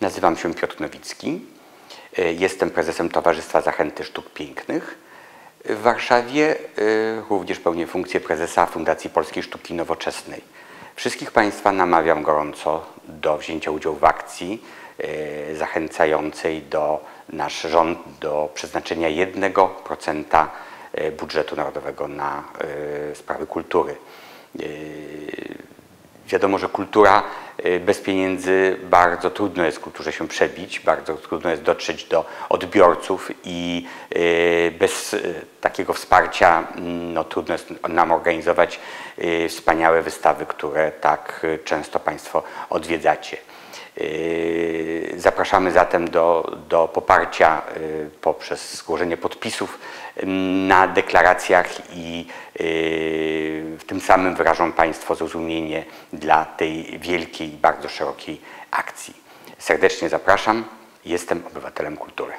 Nazywam się Piotr Nowicki. E, Jestem prezesem Towarzystwa Zachęty Sztuk Pięknych. W Warszawie e, również pełnię funkcję prezesa Fundacji Polskiej Sztuki Nowoczesnej. Wszystkich Państwa namawiam gorąco do wzięcia udziału w akcji e, zachęcającej do nasz rząd do przeznaczenia 1% e, budżetu narodowego na e, sprawy kultury. E, Wiadomo, że kultura bez pieniędzy bardzo trudno jest kulturze się przebić, bardzo trudno jest dotrzeć do odbiorców i y, bez y, takiego wsparcia mm, no, trudno jest nam organizować y, wspaniałe wystawy, które tak y, często Państwo odwiedzacie. Zapraszamy zatem do, do poparcia poprzez złożenie podpisów ym, na deklaracjach i tym samym wyrażą Państwo zrozumienie dla tej wielkiej, bardzo szerokiej akcji. Serdecznie zapraszam. Jestem obywatelem kultury.